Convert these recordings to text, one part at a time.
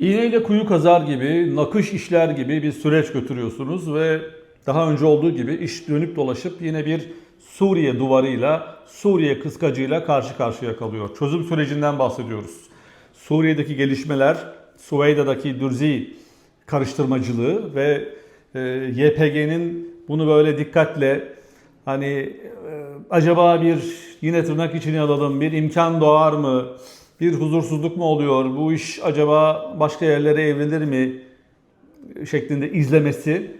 İğneyle kuyu kazar gibi, nakış işler gibi bir süreç götürüyorsunuz ve daha önce olduğu gibi iş dönüp dolaşıp yine bir Suriye duvarıyla, Suriye kıskacıyla karşı karşıya kalıyor. Çözüm sürecinden bahsediyoruz. Suriye'deki gelişmeler, Süveyda'daki Dürzi karıştırmacılığı ve e, YPG'nin bunu böyle dikkatle hani e, acaba bir yine tırnak içine alalım bir imkan doğar mı? Bir huzursuzluk mu oluyor? Bu iş acaba başka yerlere evrilir mi? şeklinde izlemesi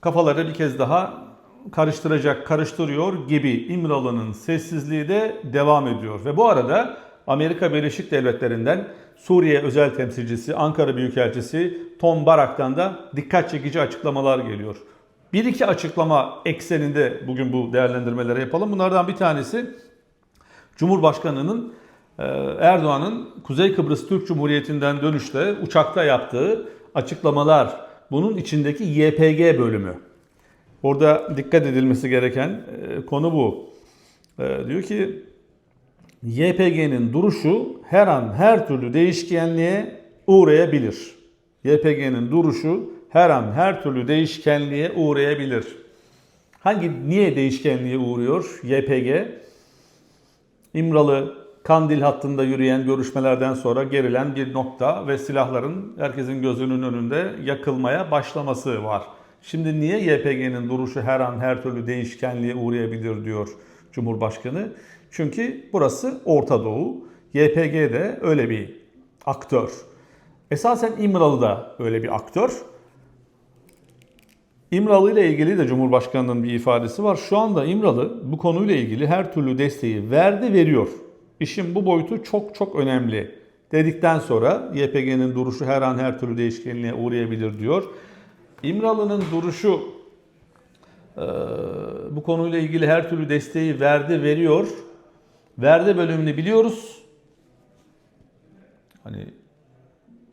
kafaları bir kez daha karıştıracak, karıştırıyor gibi İmralı'nın sessizliği de devam ediyor. Ve bu arada Amerika Birleşik Devletleri'nden Suriye özel temsilcisi, Ankara Büyükelçisi Tom Barak'tan da dikkat çekici açıklamalar geliyor. Bir iki açıklama ekseninde bugün bu değerlendirmeleri yapalım. Bunlardan bir tanesi Cumhurbaşkanı'nın Erdoğan'ın Kuzey Kıbrıs Türk Cumhuriyeti'nden dönüşte uçakta yaptığı açıklamalar. Bunun içindeki YPG bölümü. Orada dikkat edilmesi gereken e, konu bu. E, Diyor ki YPG'nin duruşu her an her türlü değişkenliğe uğrayabilir. YPG'nin duruşu her an her türlü değişkenliğe uğrayabilir. Hangi niye değişkenliğe uğruyor YPG? İmralı Kandil hattında yürüyen görüşmelerden sonra gerilen bir nokta ve silahların herkesin gözünün önünde yakılmaya başlaması var. Şimdi niye YPG'nin duruşu her an her türlü değişkenliğe uğrayabilir diyor Cumhurbaşkanı? Çünkü burası Orta Doğu. YPG de öyle bir aktör. Esasen İmralı da öyle bir aktör. İmralı ile ilgili de Cumhurbaşkanı'nın bir ifadesi var. Şu anda İmralı bu konuyla ilgili her türlü desteği verdi, veriyor. İşin bu boyutu çok çok önemli dedikten sonra YPG'nin duruşu her an her türlü değişkenliğe uğrayabilir diyor. İmralı'nın duruşu e, bu konuyla ilgili her türlü desteği verdi, veriyor. Verdi bölümünü biliyoruz. Hani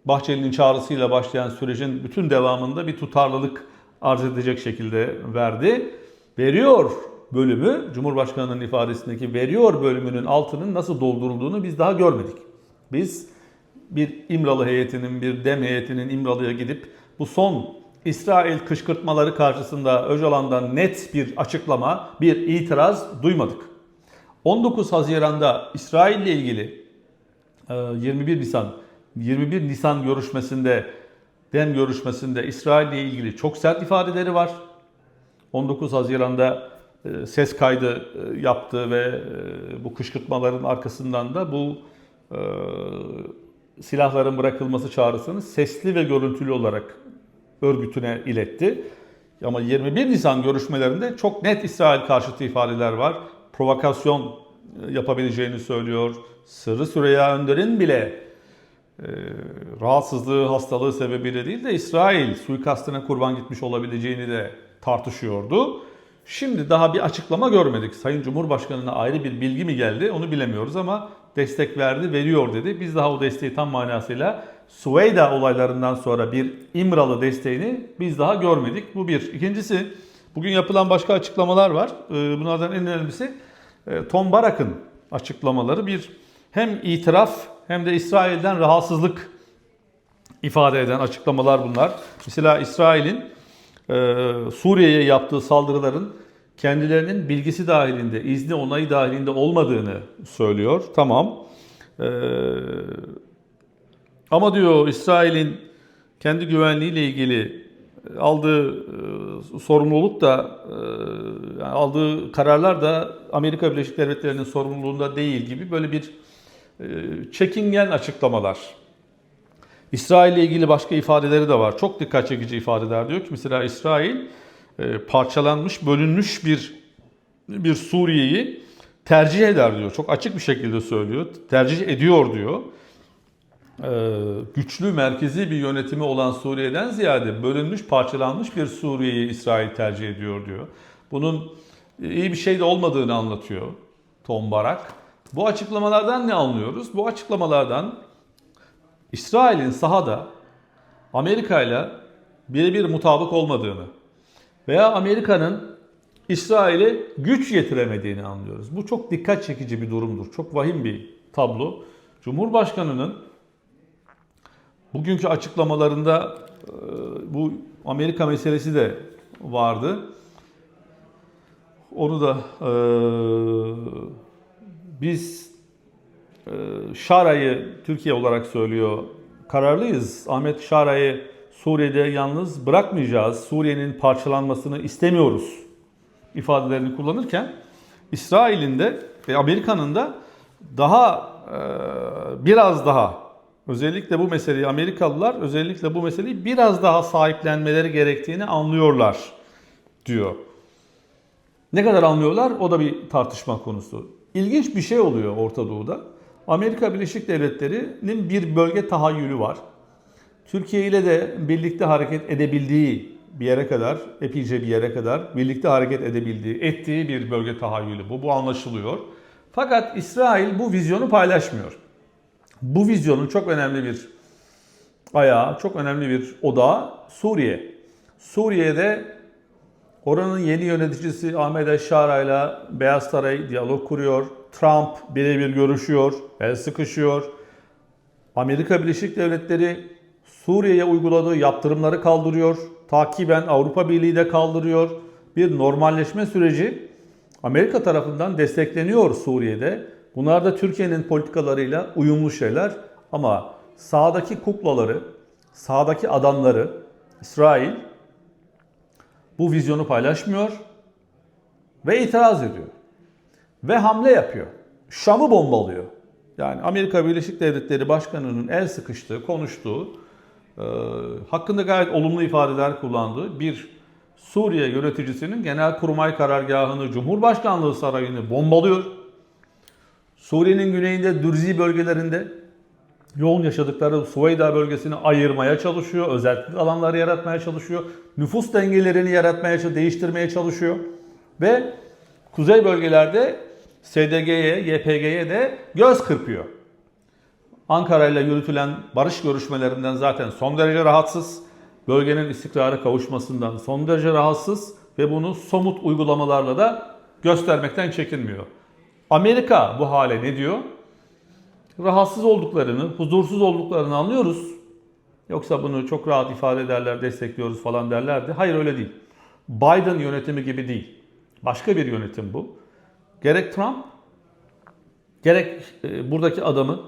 Bahçeli'nin çağrısıyla başlayan sürecin bütün devamında bir tutarlılık arz edecek şekilde verdi. Veriyor bölümü, Cumhurbaşkanı'nın ifadesindeki veriyor bölümünün altının nasıl doldurulduğunu biz daha görmedik. Biz bir İmralı heyetinin, bir dem heyetinin İmralı'ya gidip bu son İsrail kışkırtmaları karşısında Öcalan'dan net bir açıklama, bir itiraz duymadık. 19 Haziran'da İsrail ile ilgili e, 21 Nisan 21 Nisan görüşmesinde dem görüşmesinde İsrail ile ilgili çok sert ifadeleri var. 19 Haziran'da e, ses kaydı e, yaptı ve e, bu kışkırtmaların arkasından da bu e, silahların bırakılması çağrısını sesli ve görüntülü olarak örgütüne iletti. Ama 21 Nisan görüşmelerinde çok net İsrail karşıtı ifadeler var. Provokasyon e, yapabileceğini söylüyor. Sırrı Süreyya Önder'in bile e, rahatsızlığı, hastalığı sebebiyle değil de İsrail suikastına kurban gitmiş olabileceğini de tartışıyordu. Şimdi daha bir açıklama görmedik. Sayın Cumhurbaşkanı'na ayrı bir bilgi mi geldi onu bilemiyoruz ama destek verdi, veriyor dedi. Biz daha o desteği tam manasıyla Süveyda olaylarından sonra bir İmralı desteğini biz daha görmedik. Bu bir. İkincisi bugün yapılan başka açıklamalar var. Ee, Bunlardan en önemlisi e, Tom Barak'ın açıklamaları bir hem itiraf hem de İsrail'den rahatsızlık ifade eden açıklamalar bunlar. Mesela İsrail'in Suriye'ye yaptığı saldırıların kendilerinin bilgisi dahilinde, izni onayı dahilinde olmadığını söylüyor. Tamam. E, ama diyor İsrail'in kendi güvenliğiyle ilgili aldığı e, sorumluluk da e, yani aldığı kararlar da Amerika Birleşik Devletleri'nin sorumluluğunda değil gibi böyle bir e, çekingen açıklamalar. İsrail ile ilgili başka ifadeleri de var. Çok dikkat çekici ifadeler diyor ki mesela İsrail e, parçalanmış, bölünmüş bir bir Suriye'yi tercih eder diyor. Çok açık bir şekilde söylüyor. Tercih ediyor diyor. Ee, güçlü merkezi bir yönetimi olan Suriye'den ziyade bölünmüş, parçalanmış bir Suriye'yi İsrail tercih ediyor diyor. Bunun iyi bir şey de olmadığını anlatıyor Tom Barak. Bu açıklamalardan ne anlıyoruz? Bu açıklamalardan İsrail'in sahada Amerika ile birebir mutabık olmadığını veya Amerika'nın İsrail'e güç yetiremediğini anlıyoruz. Bu çok dikkat çekici bir durumdur. Çok vahim bir tablo. Cumhurbaşkanının Bugünkü açıklamalarında e, bu Amerika meselesi de vardı. Onu da e, biz Şara'yı Türkiye olarak söylüyor. Kararlıyız. Ahmet Şara'yı Suriye'de yalnız bırakmayacağız. Suriye'nin parçalanmasını istemiyoruz ifadelerini kullanırken İsrail'in de ve Amerika'nın da daha e, biraz daha özellikle bu meseleyi Amerikalılar özellikle bu meseleyi biraz daha sahiplenmeleri gerektiğini anlıyorlar diyor. Ne kadar anlıyorlar o da bir tartışma konusu. İlginç bir şey oluyor Orta Doğu'da. Amerika Birleşik Devletleri'nin bir bölge tahayyülü var. Türkiye ile de birlikte hareket edebildiği bir yere kadar, epeyce bir yere kadar birlikte hareket edebildiği, ettiği bir bölge tahayyülü bu. Bu anlaşılıyor. Fakat İsrail bu vizyonu paylaşmıyor. Bu vizyonun çok önemli bir ayağı, çok önemli bir odağı Suriye. Suriye'de oranın yeni yöneticisi Ahmet Eşşara ile Beyaz Saray diyalog kuruyor. Trump birebir görüşüyor, el sıkışıyor. Amerika Birleşik Devletleri Suriye'ye uyguladığı yaptırımları kaldırıyor. Takiben Avrupa Birliği de kaldırıyor. Bir normalleşme süreci Amerika tarafından destekleniyor Suriye'de. Bunlar da Türkiye'nin politikalarıyla uyumlu şeyler ama sağdaki kuklaları, sağdaki adamları İsrail bu vizyonu paylaşmıyor ve itiraz ediyor. Ve hamle yapıyor. Şam'ı bombalıyor. Yani Amerika Birleşik Devletleri Başkanı'nın el sıkıştığı, konuştuğu, e, hakkında gayet olumlu ifadeler kullandığı bir Suriye yöneticisinin Genelkurmay karargahını, Cumhurbaşkanlığı sarayını bombalıyor. Suriye'nin güneyinde Dürzi bölgelerinde yoğun yaşadıkları Suveyda bölgesini ayırmaya çalışıyor. Özellikle alanları yaratmaya çalışıyor. Nüfus dengelerini yaratmaya, değiştirmeye çalışıyor. Ve kuzey bölgelerde SDG'ye, YPG'ye de göz kırpıyor. Ankara ile yürütülen barış görüşmelerinden zaten son derece rahatsız. Bölgenin istikrara kavuşmasından son derece rahatsız ve bunu somut uygulamalarla da göstermekten çekinmiyor. Amerika bu hale ne diyor? Rahatsız olduklarını, huzursuz olduklarını anlıyoruz. Yoksa bunu çok rahat ifade ederler, destekliyoruz falan derlerdi. Hayır öyle değil. Biden yönetimi gibi değil. Başka bir yönetim bu. Gerek Trump, gerek e, buradaki adamı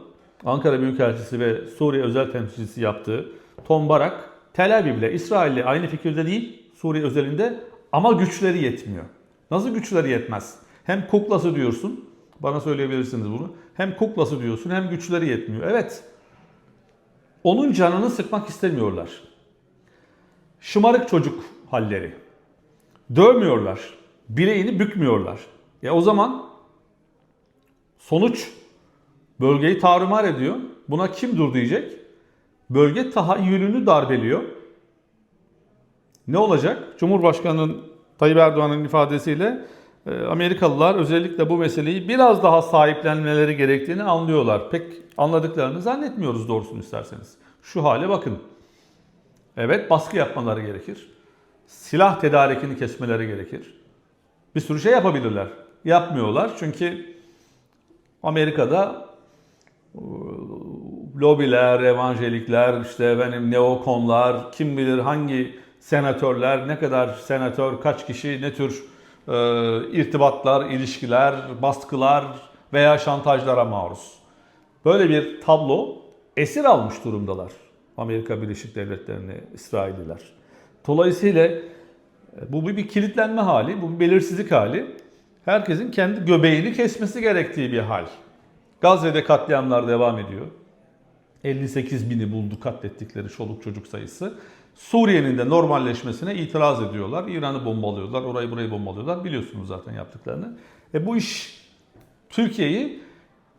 Ankara Büyükelçisi ve Suriye özel temsilcisi yaptığı Tom Barak, Tel Aviv'le, İsrail'le aynı fikirde değil Suriye özelinde ama güçleri yetmiyor. Nasıl güçleri yetmez? Hem kuklası diyorsun, bana söyleyebilirsiniz bunu. Hem kuklası diyorsun hem güçleri yetmiyor. Evet, onun canını sıkmak istemiyorlar. Şımarık çocuk halleri. Dövmüyorlar, bileğini bükmüyorlar. Ya o zaman sonuç bölgeyi tarumar ediyor. Buna kim dur diyecek? Bölge tahayyülünü darbeliyor. Ne olacak? Cumhurbaşkanı'nın Tayyip Erdoğan'ın ifadesiyle e, Amerikalılar özellikle bu meseleyi biraz daha sahiplenmeleri gerektiğini anlıyorlar. Pek anladıklarını zannetmiyoruz doğrusunu isterseniz. Şu hale bakın. Evet baskı yapmaları gerekir. Silah tedarikini kesmeleri gerekir. Bir sürü şey yapabilirler. Yapmıyorlar çünkü Amerika'da e, lobiler, evangelikler, işte efendim neokonlar, kim bilir hangi senatörler, ne kadar senatör, kaç kişi, ne tür e, irtibatlar, ilişkiler, baskılar veya şantajlara maruz. Böyle bir tablo esir almış durumdalar Amerika Birleşik Devletleri'ni İsrailliler. Dolayısıyla e, bu bir kilitlenme hali, bu bir belirsizlik hali. Herkesin kendi göbeğini kesmesi gerektiği bir hal. Gazze'de katliamlar devam ediyor. 58 bini buldu katlettikleri çoluk çocuk sayısı. Suriye'nin de normalleşmesine itiraz ediyorlar. İran'ı bombalıyorlar, orayı burayı bombalıyorlar. Biliyorsunuz zaten yaptıklarını. E bu iş Türkiye'yi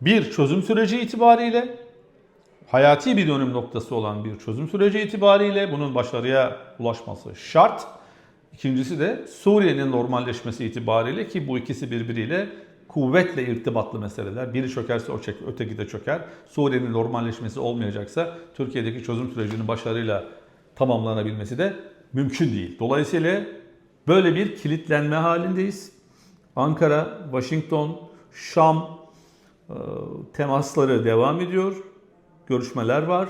bir çözüm süreci itibariyle hayati bir dönüm noktası olan bir çözüm süreci itibariyle bunun başarıya ulaşması şart. İkincisi de Suriye'nin normalleşmesi itibariyle ki bu ikisi birbiriyle kuvvetle irtibatlı meseleler. Biri çökerse o çek, öteki de çöker. Suriye'nin normalleşmesi olmayacaksa Türkiye'deki çözüm sürecinin başarıyla tamamlanabilmesi de mümkün değil. Dolayısıyla böyle bir kilitlenme halindeyiz. Ankara, Washington, Şam e, temasları devam ediyor. Görüşmeler var.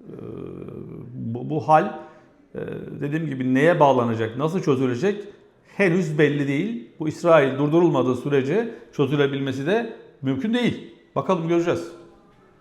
E, bu hal e, dediğim gibi neye bağlanacak, nasıl çözülecek henüz belli değil. Bu İsrail durdurulmadığı sürece çözülebilmesi de mümkün değil. Bakalım göreceğiz.